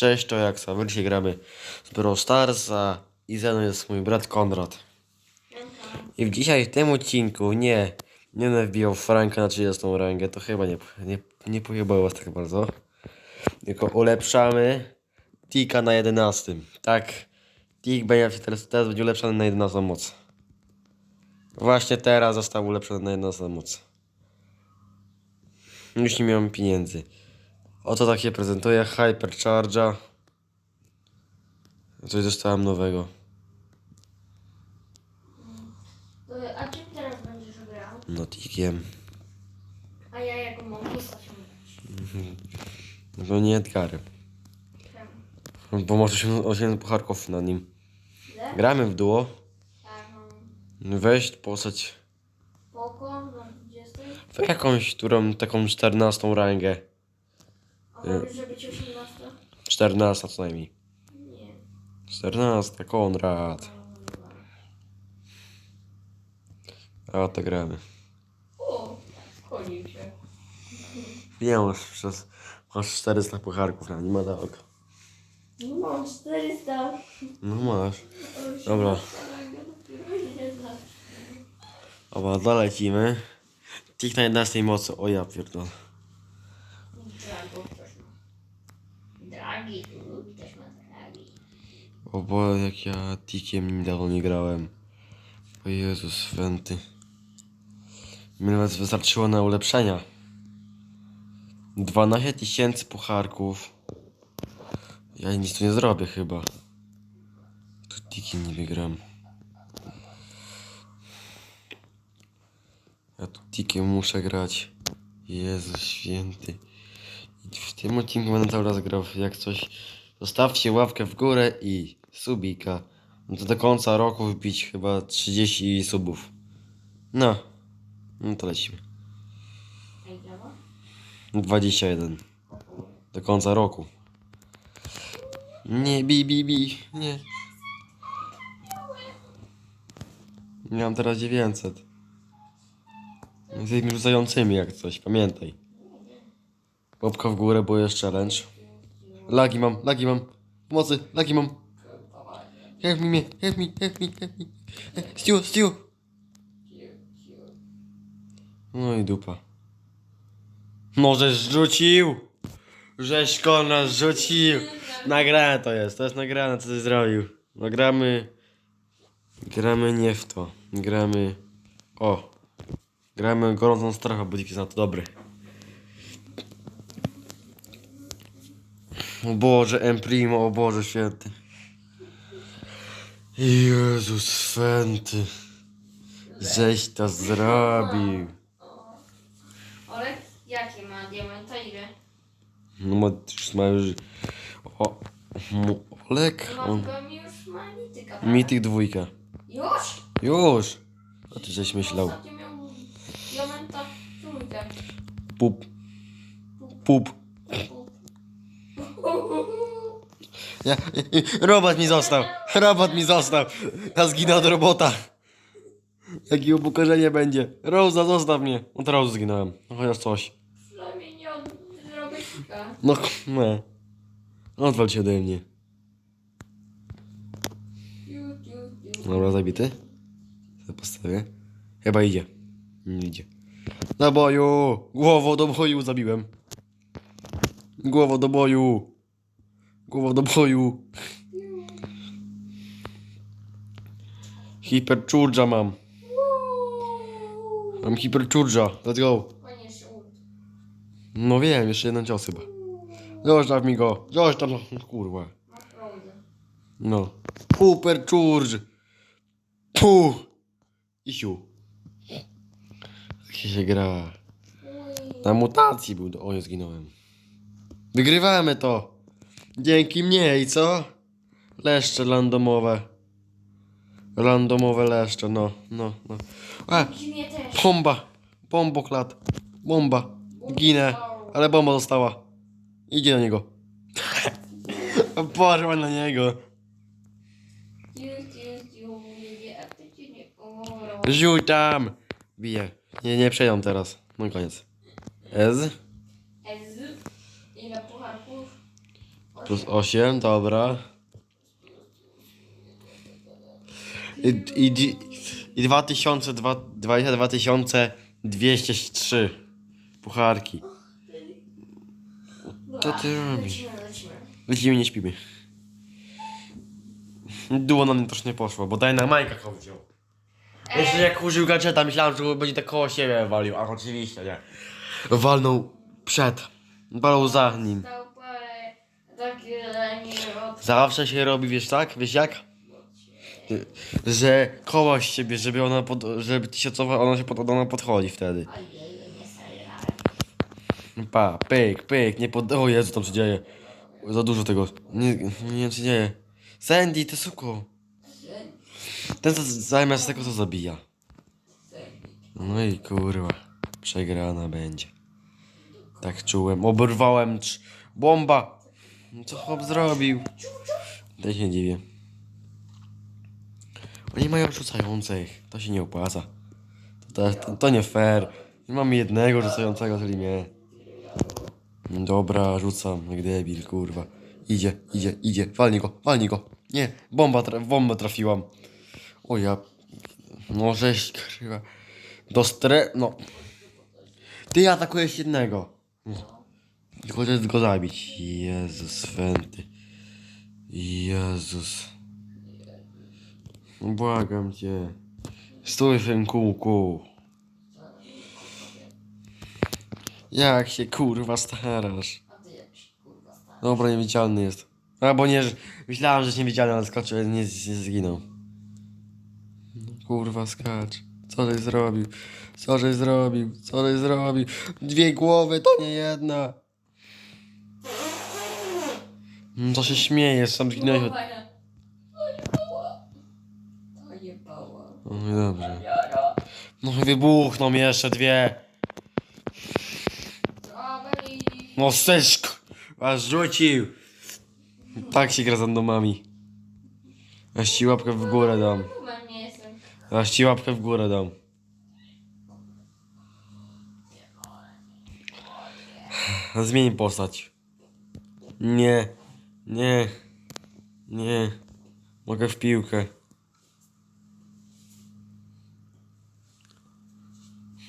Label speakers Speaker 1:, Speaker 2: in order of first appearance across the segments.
Speaker 1: Cześć, to jak sam. Dzisiaj gramy z Brawl Starsa i ze mną jest mój brat Konrad. I w dzisiaj w tym odcinku nie, nie wbijał Franka na 30 rangę, to chyba nie, nie, nie pojebało was tak bardzo. Tylko ulepszamy Tika na 11. Tak, Tik będzie teraz, teraz będzie ulepszony na 11 moc. Właśnie teraz został ulepszony na 11 moc. Już nie miałem pieniędzy. Oto tak się prezentuje Hypercharge'a. Coś dostałem nowego.
Speaker 2: A czym teraz będziesz grał?
Speaker 1: No tikiem.
Speaker 2: A ja jaką mam postać?
Speaker 1: No nie.
Speaker 2: Czemu?
Speaker 1: Bo masz 8, 8 pucharków na nim.
Speaker 2: Ile?
Speaker 1: Gramy w duo.
Speaker 2: Tak, mam
Speaker 1: Weź postać
Speaker 2: na 20.
Speaker 1: w jakąś, którą taką 14 rangę.
Speaker 2: A powiesz, że być 18?
Speaker 1: 14 co najmniej.
Speaker 2: Nie.
Speaker 1: 14, Konrad. A to gramy.
Speaker 2: O, wchodził się.
Speaker 1: Nie masz przez. Masz 400 pucharków na nim, a tak.
Speaker 2: No mam 400.
Speaker 1: No masz. Dobra.
Speaker 2: Nie znam.
Speaker 1: Dobra, dolecimy. Tik na 11 mocy. O ja pierdolę.
Speaker 2: Drago też dragi.
Speaker 1: O jak ja tikiem niedawno nie grałem. O Jezus święty. Mi nawet wystarczyło na ulepszenia. 12 tysięcy pucharków. Ja nic tu nie zrobię chyba. Tu tikiem nie wygram. Ja tu tikiem muszę grać. Jezus święty. W tym odcinku będę cały czas grał jak coś. Zostawcie łapkę w górę i subika. No to do końca roku wbić chyba 30 subów. No. No to lecimy.
Speaker 2: A ile ma?
Speaker 1: 21. Do końca roku. Nie, bi, bi, bi. Nie. Miałem teraz 900. Z tymi rzucającymi jak coś, pamiętaj. Łapka w górę, bo jest challenge. Lagi mam, lagi mam. Pomocy, lagi mam. Help me, help me, help me, help me. Stu, Stu. No i dupa. No żeś rzucił! Żeś kona rzucił! Nagrane to jest, to jest nagrane, co ty zrobił. No gramy... Gramy nie w to. Gramy... O! Gramy gorącą strefę, bo jest na to dobry. O Boże, M primo, o Boże święty. Jezus święty. Żeś to zrobił.
Speaker 2: Olek, jakie ma diamenta? Ile?
Speaker 1: No ma, już ma już... O, mu- Olek,
Speaker 2: No
Speaker 1: on...
Speaker 2: mi już ma mityka.
Speaker 1: Mitik dwójka.
Speaker 2: Już?
Speaker 1: Już! A ty żeś myślał.
Speaker 2: Ostatnio miał diamenta trójkę.
Speaker 1: Pup. Pup. Ja, robot mi został. Robot mi został. Ja zginę od robota. Jakie upokorzenie będzie. Rosa, zostaw mnie. Od razu zginąłem. No chociaż coś.
Speaker 2: Przynajmniej nie od Robetka.
Speaker 1: No, nie. Odwal się ode mnie. Dobra, zabity. Postawię. Chyba idzie. Nie idzie. Do boju! Głową do boju zabiłem. Głową do boju! Głową do boju! Hipercharge'a mam. Mam hipercharge'a. Let's go. No wiem, jeszcze jeden cios chyba. Zostaw mi go. Zostaw, no kurwa. No. Charge. Puh. I siu. Jak się gra. Na mutacji był. O, nie zginąłem. Wygrywamy to. Dzięki mnie i co? Leszcze randomowe. Randomowe leszcze, no, no, no. A,
Speaker 2: też.
Speaker 1: bomba. Bomboklat. Bomba. Ginę. Ale bomba została. Idzie na niego. Poszła na niego.
Speaker 2: Tiu, tiu, tiu, nie, a ty
Speaker 1: tam! Bije. Nie, nie przejdą teraz. No koniec. Ez?
Speaker 2: Ez.
Speaker 1: Plus 8, dobra. I, i, i 2000, dwa- 22 203 pucharki. Co ty robisz?
Speaker 2: Lecimy,
Speaker 1: nie śpimy. Duo na mnie też nie poszło, bo daj na Majka go wziął. Jeszcze jak użył gadżeta, myślałem, że będzie tak koło siebie walił, a oczywiście nie. Walnął przed. Walnął za nim. Zawsze się robi, wiesz tak? Wiesz jak? Że koło z ciebie, żeby ona pod, żeby tysiącowa, ona się pod, ona podchodzi wtedy. Pa, pyk, pyk, nie pod... O Jezu, tam się dzieje. Za dużo tego. Nie, nie wiem, co się dzieje. Sandy, ty suko. Ten co zamiast tego, co zabija. No i kurwa. Przegrana będzie. Tak czułem. Oberwałem. Bomba! Co chłop zrobił? Też nie dziwię. Oni mają rzucających. To się nie opłaca. To, to, to nie fair. Mamy jednego rzucającego, czyli mnie. Dobra, rzucam, jak debil, kurwa. Idzie, idzie, idzie. Walnij go, walnij go. Nie, bomba, tra bombę trafiłam. O ja... No żeś, kurwa. Do stre... no. Ty atakujesz jednego. Tylko chcesz go zabić. Jezus święty. Jezus. Błagam cię. Stój w tym kółku. Jak się kurwa starasz?
Speaker 2: A.
Speaker 1: Dobra, niewidzialny jest. Albo nie, że- myślałem, że jest niewidzialny, ale skoczył, nie, nie zginął. Kurwa, skacz. Co żeś zrobił? Co żeś zrobił? Co żeś zrobił? Dwie głowy, to nie jedna. No to się śmiejesz, sam zginąłeś. od-. No i dobrze. No wybuchną jeszcze dwie. No seszk, aż rzucił. Tak się gra z randomami. Aż ci łapkę w górę dam.
Speaker 2: Nie jestem.
Speaker 1: Aż ci łapkę w górę dam. Zmień postać. Nie, nie, nie. Mogę w piłkę.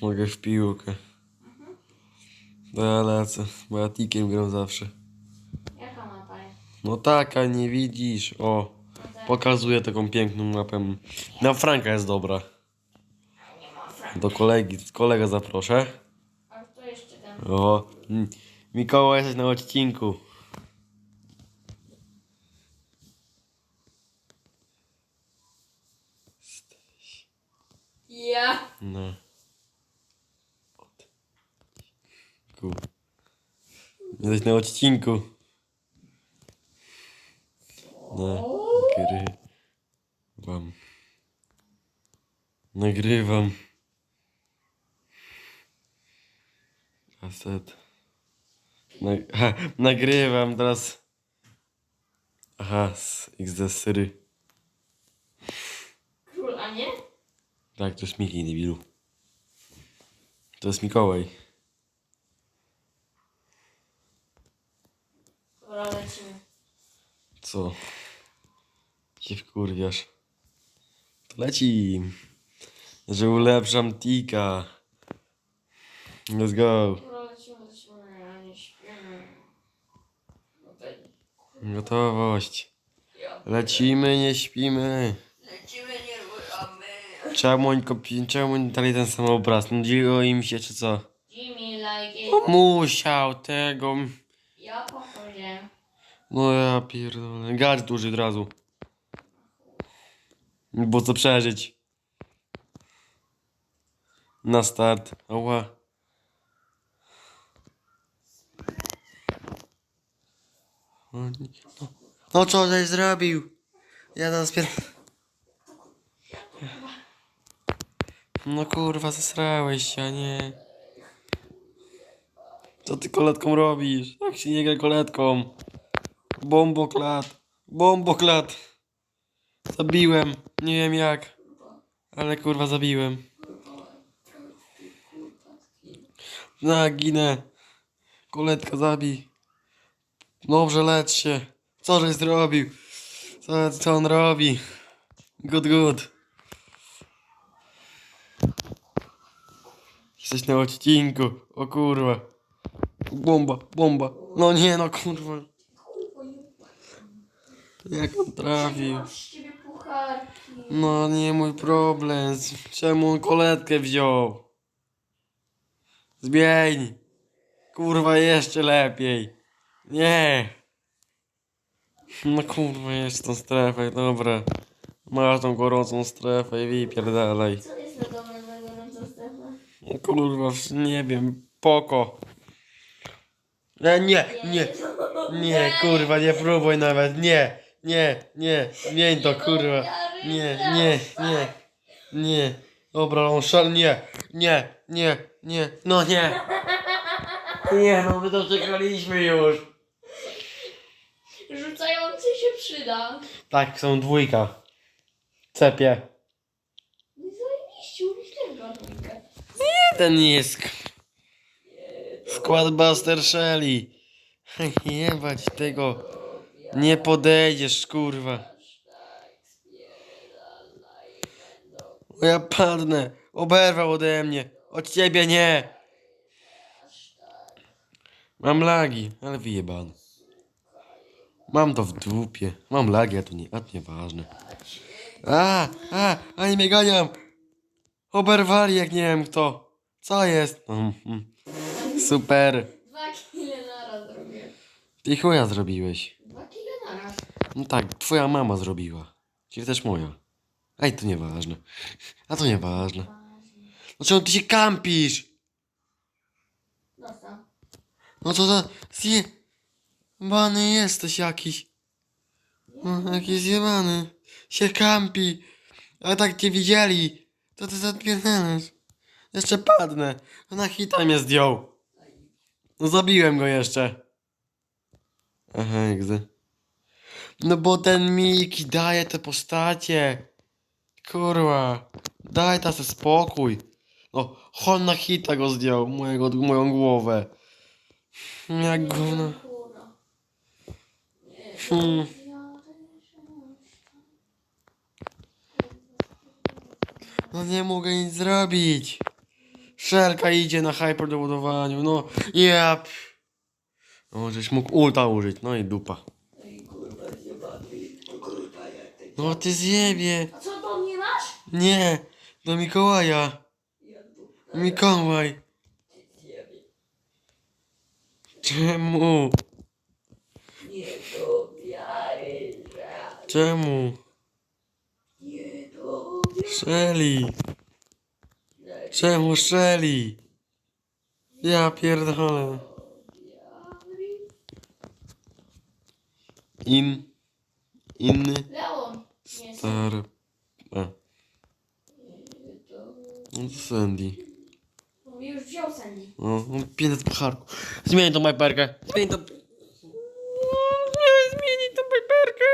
Speaker 1: Mogę w piłkę. Ja lecę, bo ja tikiem gram zawsze.
Speaker 2: Jaka mapa jest?
Speaker 1: No taka, nie widzisz. O, pokazuję taką piękną mapę. Na Franka jest dobra.
Speaker 2: Nie ma.
Speaker 1: Do kolegi, kolega zaproszę.
Speaker 2: A kto jeszcze tam?
Speaker 1: O, M- Mikołaj jesteś na odcinku.
Speaker 2: Ja.
Speaker 1: No. Ku. Jesteś na odcinku. No, gry. Wam. Nagrywam. Kaset. Nag ha, nagrywam teraz. Aha, z XD4. Tak, to jest Miki, debilu. To jest Mikołaj.
Speaker 2: Dobra, lecimy.
Speaker 1: Co? Się wkurwiasz. To leci. Że ulepszam tika. Let's go.
Speaker 2: Dobra, lecimy, lecimy. Ja nie śpimy. To
Speaker 1: Gotowość. Lecimy, nie śpimy.
Speaker 2: Lecimy.
Speaker 1: Czemu oni kopi... Czemu oni dali ten sam obraz? Nudziło im się, czy co?
Speaker 2: Jimmy like it.
Speaker 1: Musiał tego.
Speaker 2: Ja pochodzę.
Speaker 1: No ja pierdolę. Gadż duży od razu. Bo co przeżyć. Na start. Ała. O nie. No, no co żeś zrobił? Ja teraz pier... No kurwa, zesrałeś się, a nie. Co ty koletką robisz? Jak się nie gra koletką? Bomboklat. Bomboklat. Zabiłem. Nie wiem jak. Ale kurwa zabiłem. Na, ginę. Koletka zabij. Dobrze, lecz się. Co żeś zrobił? Co, co on robi? Good, good. Jesteś na odcinku. O kurwa. Bomba, bomba. No nie, no kurwa. Jak on trafił? No nie mój problem. Czemu on koletkę wziął? Zmień. Kurwa, jeszcze lepiej. Nie. No kurwa, jeszcze tą strefę, dobra. Masz tą gorącą strefę i wypierdalaj.
Speaker 2: Co jest na za gorąca strefa?
Speaker 1: No kurwa, nie wiem, poko. E, nie, nie, nie, kurwa, nie próbuj nawet, nie, nie, nie, zmień to, kurwa. Nie, nie, nie, nie. Dobra, on szal, nie, nie, nie, nie, no nie. Nie, no my to czekaliśmy już.
Speaker 2: Rzucający się przyda.
Speaker 1: Tak, są dwójka. Cepie.
Speaker 2: No i zajebiście, umiesz garnkę.
Speaker 1: Ten jest. Skład Buster Shelly. Jebać tego. Nie podejdziesz, kurwa. O, ja padnę. Oberwał ode mnie. Od ciebie nie. Mam lagi, ale wyjebany. Mam to w dupie. Mam lagi, a to nie, a to nieważne. A, a, ani mnie ganiam. Oberwali jak nie wiem kto. Co jest? Mm, mm. Super.
Speaker 2: Dwa kile naraz zrobię.
Speaker 1: Ty chuja zrobiłeś.
Speaker 2: Dwa kile naraz.
Speaker 1: No tak, twoja mama zrobiła. Czyli też moja. Ej, to nieważne. A to nieważne. No czemu ty się kampisz?
Speaker 2: Dostał.
Speaker 1: No to za... Zje... Bany jesteś jakiś. No, jakiś zjebany. Się kampi. A tak cię widzieli. To ty zapierdalasz. Jeszcze padnę. Na hita mnie zdjął. No zabiłem go jeszcze. Aha, gdy. No bo ten Miki daje te postacie. Kurwa. Daj ta se spokój. No, hon na hita go zdjął. Mojego, moją głowę. Jak gówno. Hmm. No nie mogę nic zrobić. Szelka idzie na hyper dowodowaniu, no jep. No żeś mógł ulta użyć, no i dupa. No ty zjebie.
Speaker 2: A co do mnie masz?
Speaker 1: Nie, do Mikołaja. Mikołaj. Czemu?
Speaker 2: Nie do wiary,
Speaker 1: Czemu?
Speaker 2: nie do
Speaker 1: Szeli. Czemu Szeli? Ja pierdolę. In. Inny.
Speaker 2: Leon. Nie,
Speaker 1: Stary. A, no to Sandy.
Speaker 2: no już wziął Sandy.
Speaker 1: No, no 500 pucharku. Zmień tą majperkę. Zmień tą... Nie, zmieni tą majperkę.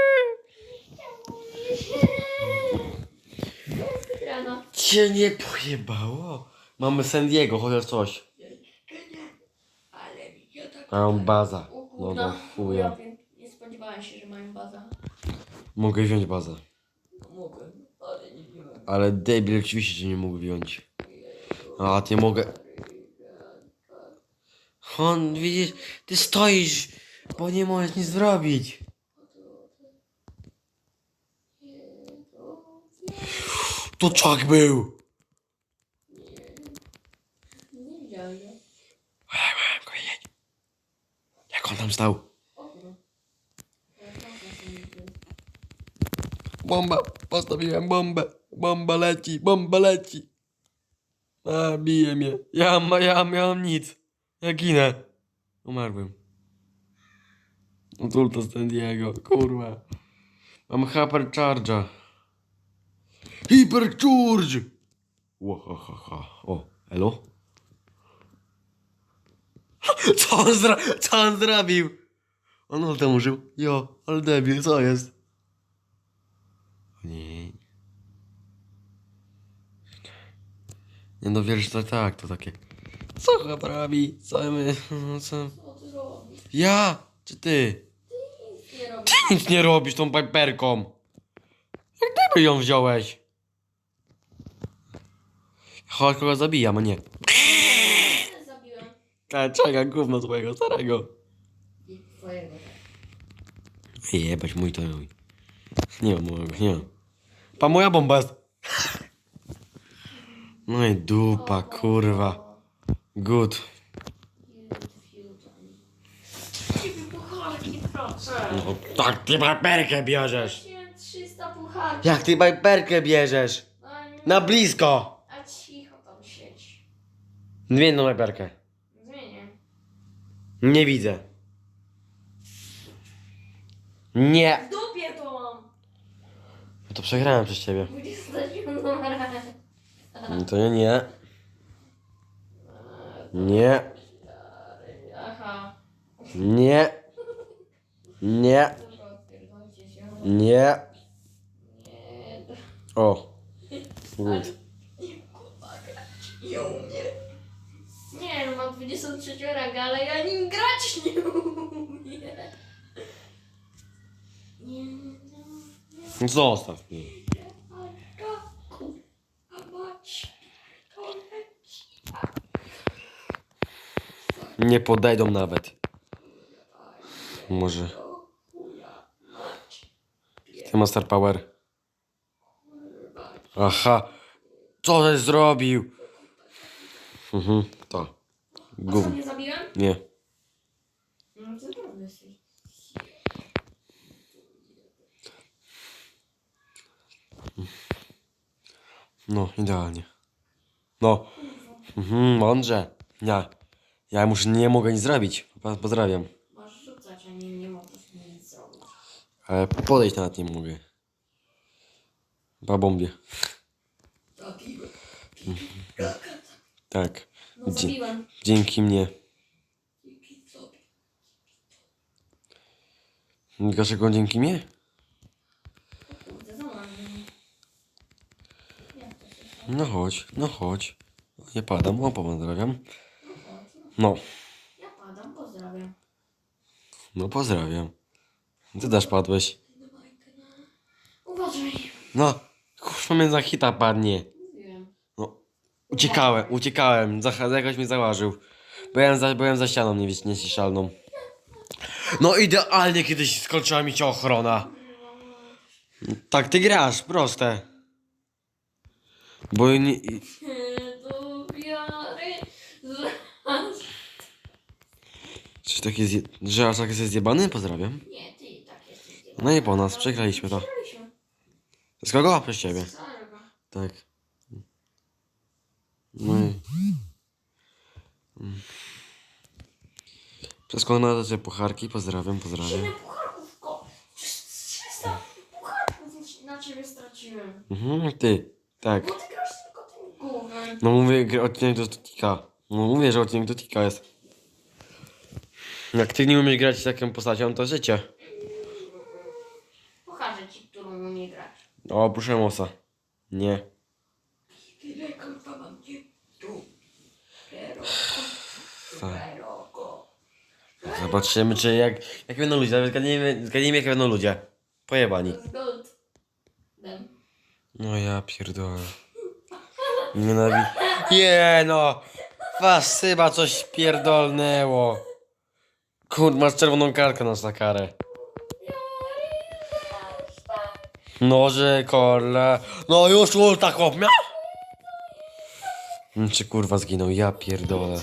Speaker 1: Cię nie pojebało. Mamy Sandiego, chociaż coś.
Speaker 2: Ale ja tak...
Speaker 1: Mają baza. No do chuja.
Speaker 2: Nie spodziewałem się, że mają bazę.
Speaker 1: Mogę wziąć bazę.
Speaker 2: Mogłem, ale nie wziąłem.
Speaker 1: Ale debil oczywiście, że nie mógł wziąć. A, nie mogę. On, widzisz, ty stoisz, bo nie możesz nic zrobić. To czak był.
Speaker 2: Nie widziałem go.
Speaker 1: Miałem go. Jak on tam stał?
Speaker 2: Ja
Speaker 1: Bomba, postawiłem bombę. Bomba leci, bomba leci. A, bije mnie. Ja, ma, ja miałem nic. Ja ginę. Umarłem. Ulta z Diego, kurwa. Mam hyper charge'a. Hyper charge! Ło, ha, ha, ha. O, elo? Co on, zro... Co on zrobił? On ulta użył. Jo, ale debil, co jest? Nie. Nie no wiesz, to tak, to takie. Co chyba robi? Co my. Co?
Speaker 2: Ty?
Speaker 1: Ja! Czy ty?
Speaker 2: Nic nie robię.
Speaker 1: Nic nie robisz tą piperką. Jak ty by ją wziąłeś? Chodź, kogo zabijam, a nie.
Speaker 2: Ja zabiłem.
Speaker 1: Czekaj, gówno twojego starego.
Speaker 2: I twojego.
Speaker 1: Jebać mój to mój. Nie mam mojego, nie mam. Pa moja bomba jest. No i dupa, kurwa. Good.
Speaker 2: Pucharki, proszę.
Speaker 1: No tak, ty piperkę bierzesz.
Speaker 2: Prosiłem 300 pucharki.
Speaker 1: Jak ty piperkę bierzesz?
Speaker 2: Nie-
Speaker 1: Na blisko. Zmienną piperkę.
Speaker 2: Zmienię.
Speaker 1: Nie widzę. Nie.
Speaker 2: W dupie to mam.
Speaker 1: No to przegrałem przez ciebie.
Speaker 2: 27 numer.
Speaker 1: No to nie, nie. Nie.
Speaker 2: Aha.
Speaker 1: Nie. Nie.
Speaker 2: Dobra, odpierdolcie się.
Speaker 1: Nie.
Speaker 2: Nie.
Speaker 1: O. Good.
Speaker 2: Nie umie. Nie, no mam 23 rangę, ale ja nim grać nie umiem. Nie, no,
Speaker 1: Zostaw mnie.
Speaker 2: nie.
Speaker 1: Nie podejdą nawet. Może. Ty ma star power. Aha. Co żeś zrobił? Mhm, to. Gum.
Speaker 2: nie zabiłem?
Speaker 1: Nie.
Speaker 2: No to jesteś.
Speaker 1: No, idealnie. No. Mhm, mądrze. Ja. Ja muszę, nie mogę nic zrobić. Po- Pozdrawiam.
Speaker 2: Masz rzucać, a nie, nie możesz nic zrobić.
Speaker 1: Ale podejść nawet nie mogę. Po bombie.
Speaker 2: Zabiłem.
Speaker 1: Tak.
Speaker 2: No
Speaker 1: Dzie-
Speaker 2: zabiłem.
Speaker 1: Dzięki mnie.
Speaker 2: Dzięki sobie.
Speaker 1: Dlaczego dzięki mnie?
Speaker 2: O kurde, załamie mnie. Jak to się stało?
Speaker 1: No chodź, no chodź. Nie padam, o pozdrawiam.
Speaker 2: No chodź, no.
Speaker 1: No,
Speaker 2: Ja padam, pozdrawiam.
Speaker 1: no pozdrawiam. Ty też padłeś.
Speaker 2: Uważaj.
Speaker 1: No, kurwa mnie za hita padnie. Uciekałem, uciekałem. Za, jakoś mnie załażył. Byłem za, byłem za ścianą niewiś- nieściszalną. No idealnie kiedyś skończyła mi się ochrona. Tak ty grasz, proste. Bo nie... Coś takie zje... Że aż tak jesteś zjebany? Pozdrawiam.
Speaker 2: Nie, ty tak jesteś.
Speaker 1: No i po nas, przegraliśmy to. Z kogo? Przez ciebie. Tak. No i... Mm. Przez kogo te pucharki? Pozdrawiam, pozdrawiam.
Speaker 2: Siedem pucharków, ko. 300 pucharków na ciebie straciłem.
Speaker 1: Mhm, ty. Tak.
Speaker 2: Bo ty grasz tylko tym głowem.
Speaker 1: No mówię, odcinek do Tika. No mówię, że odcinek do Tika jest. Jak ty nie umiesz grać taką postacią, to życie.
Speaker 2: Pokażę ci, którą umie grać.
Speaker 1: O, proszę mosa. Nie.
Speaker 2: Tyle kurwa mam cię tu.
Speaker 1: Zobaczymy, czy jak, jak będą ludzie. Nawet zgadnijmy, zgadnijmy jak będą ludzie. Pojebani. No ja pierdolę. Nienawi... Nie no! Was chyba coś pierdolnęło. Kur, masz czerwoną kartkę na za karę. Noże, korle. No już ulta chłop miał? Czy kurwa zginął? Ja pierdolę.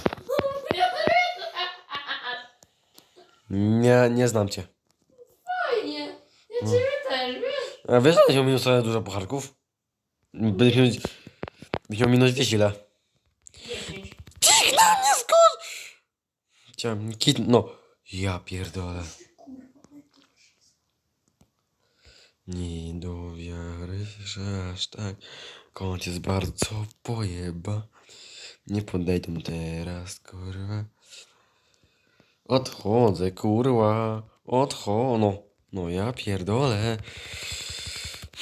Speaker 1: Nie, nie znam cię.
Speaker 2: Fajnie. Ja ciebie też, wiesz?
Speaker 1: A wiesz, że miał minus tyle dużo pucharków? Będziesz miał, będziesz miał minus 200 ile?
Speaker 2: 10.
Speaker 1: Cik na mnie skocz! Chciałem kit... no. Ja pierdolę. Nie do wiary, że aż tak. Kąt jest bardzo pojeba. Nie podejdą teraz, kurwa. Odchodzę, kurwa. Odchodzę. No, no ja pierdolę.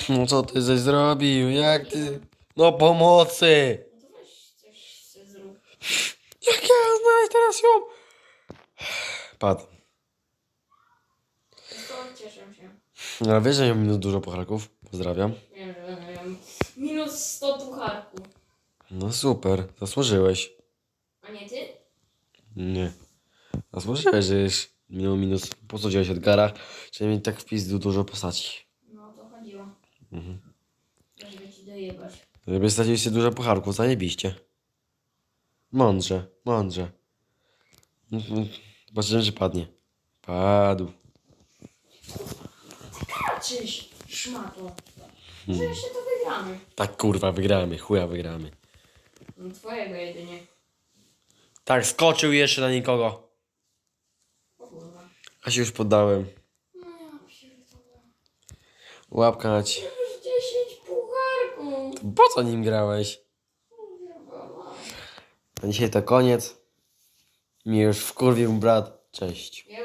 Speaker 1: No co ty żeś zrobił? Jak ty... No pomocy!
Speaker 2: No to weź coś sobie zrób.
Speaker 1: Jak ja znaleźć teraz ją? Padł. No, wiesz, że miał minus dużo pucharków? Pozdrawiam.
Speaker 2: Nie wiem, nie wiem. Minus 100 pucharków.
Speaker 1: No super, zasłużyłeś.
Speaker 2: A nie ty?
Speaker 1: Nie. Zasłużyłeś, że już minął minus. Po co wziąłeś Edgara? Żeby mieć tak w pizdu dużo postaci.
Speaker 2: No to chodziło.
Speaker 1: Mhm.
Speaker 2: Żeby ci dojebać.
Speaker 1: Żeby stracić się dużo pucharków, zajebiście. Mądrze, mądrze. Mhm. Zobaczymy, czy padnie. Padł.
Speaker 2: Czyś, szmato. Że jeszcze to wygramy.
Speaker 1: Tak kurwa, wygramy, chuja wygramy.
Speaker 2: No twojego jedynie.
Speaker 1: Tak, skoczył jeszcze na nikogo. A się już poddałem.
Speaker 2: No ja pierdolę.
Speaker 1: Łapka na ci.
Speaker 2: Już 10 pucharków.
Speaker 1: Po co nim grałeś? A dzisiaj to koniec. Mi już wkurwił brat. Cześć.
Speaker 2: Ja